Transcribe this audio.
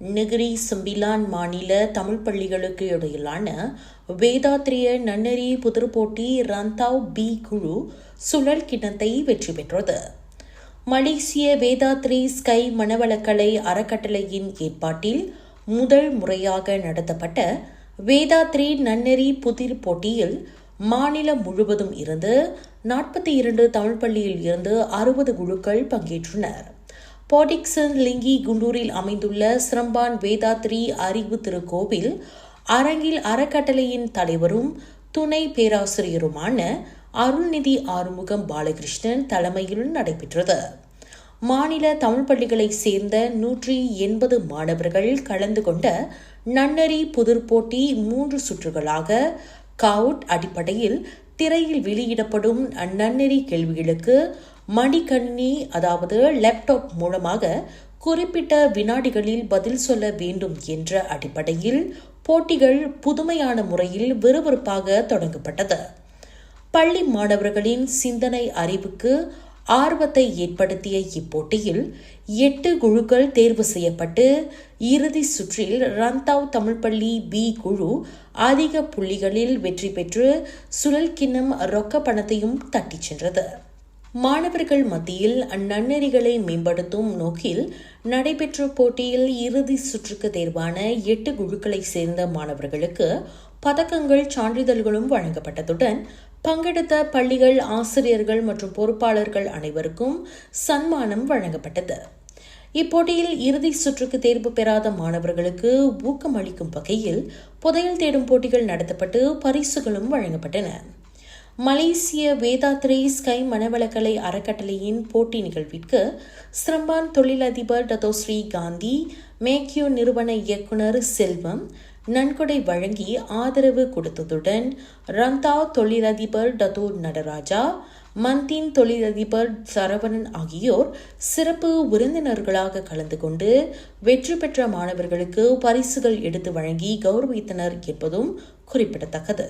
Negeri Sembilan மாநில தமிழ் பள்ளிகளுக்கு இடையிலான வேதாத்திரிய நன்னெறி புதிர்போட்டி ரந்தாவ் பி குழு சுழல் கிண்ணத்தை வெற்றி பெற்றது. மலேசிய வேதாத்ரி ஸ்கை மனவளக்கலை அறக்கட்டளையின் ஏற்பாட்டில் முதல் முறையாக நடத்தப்பட்ட வேதாத்ரி நன்னெறி புதிர் போட்டியில் மாநிலம் முழுவதும் இருந்து நாற்பத்தி இரண்டு தமிழ் பள்ளியில் இருந்து அறுபது குழுக்கள் பங்கேற்றனர். பாடிக்சன் லிங்கி குண்டூரில் அமைந்துள்ள சிரம்பான் வேதாத்ரி அறிவு திருக்கோவில் அரங்கில் அறக்கட்டளையின் தலைவரும் துணை பேராசிரியருமான அருள்நிதி ஆறுமுகம் பாலகிருஷ்ணன் தலைமையில் நடைபெற்றது. மாநில தமிழ் பள்ளிகளைச் சேர்ந்த நூற்றி எண்பது மாணவர்கள் கலந்து கொண்ட நன்னறி புதிர் போட்டி மூன்று சுற்றுகளாக கவுட் அடிப்படையில் திரையில் வெளியிடப்படும் நன்னெறி கேள்விகளுக்கு மடிக்கண்ணி அதாவது லேப்டாப் மூலமாக குறிப்பிட்ட வினாடிகளில் பதில் சொல்ல வேண்டும் என்ற அடிப்படையில் போட்டிகள் புதுமையான முறையில் விறுவிறுப்பாக தொடங்கப்பட்டது. பள்ளி மாணவர்களின் சிந்தனை அறிவுக்கு ஆர்வத்தை ஏற்படுத்திய இப்போட்டியில் எட்டு குழுக்கள் தேர்வு செய்யப்பட்டு இறுதி சுற்றில் ரந்தாவ் தமிழ்ப்பள்ளி பி குழு அதிக புள்ளிகளில் வெற்றி பெற்று சுழல் கிண்ணம் ரொக்க பணத்தையும் தட்டிச் சென்றது. மாணவர்கள் மத்தியில் அந்நன்னெறிகளை மேம்படுத்தும் நோக்கில் நடைபெற்ற போட்டியில் இறுதி சுற்றுக்கு தேர்வான எட்டு குழுக்களை சேர்ந்த மாணவர்களுக்கு பதக்கங்கள் சான்றிதழ்களும் வழங்கப்பட்டதுடன் பங்கெடுத்த பள்ளிகள் ஆசிரியர்கள் மற்றும் பொறுப்பாளர்கள் அனைவருக்கும் சன்மானம் வழங்கப்பட்டது. இப்போட்டியில் இறுதி சுற்றுக்கு தேர்வு பெறாத மாணவர்களுக்கு ஊக்கமளிக்கும் வகையில் புதையல் தேடும் போட்டிகள் நடத்தப்பட்டு பரிசுகளும் வழங்கப்பட்டன. மலேசிய வேதாத்ரே ஸ்கை மனவளக்கலை அறக்கட்டளையின் போட்டி நிகழ்விற்கு ஸ்ரம்பான் தொழிலதிபர் டதோஸ்ரீ காந்தி மேக்யூ நிறுவன இயக்குனர் செல்வம் நன்கொடை வழங்கி ஆதரவு கொடுத்ததுடன் ரந்தா தொழிலதிபர் டதோ நடராஜா மந்தின் தொழிலதிபர் சரவணன் ஆகியோர் சிறப்பு விருந்தினர்களாக கலந்து கொண்டு வெற்றி பெற்ற மாணவர்களுக்கு பரிசுகள் எடுத்து வழங்கி கௌரவித்தனர் என்பதும் குறிப்பிடத்தக்கது.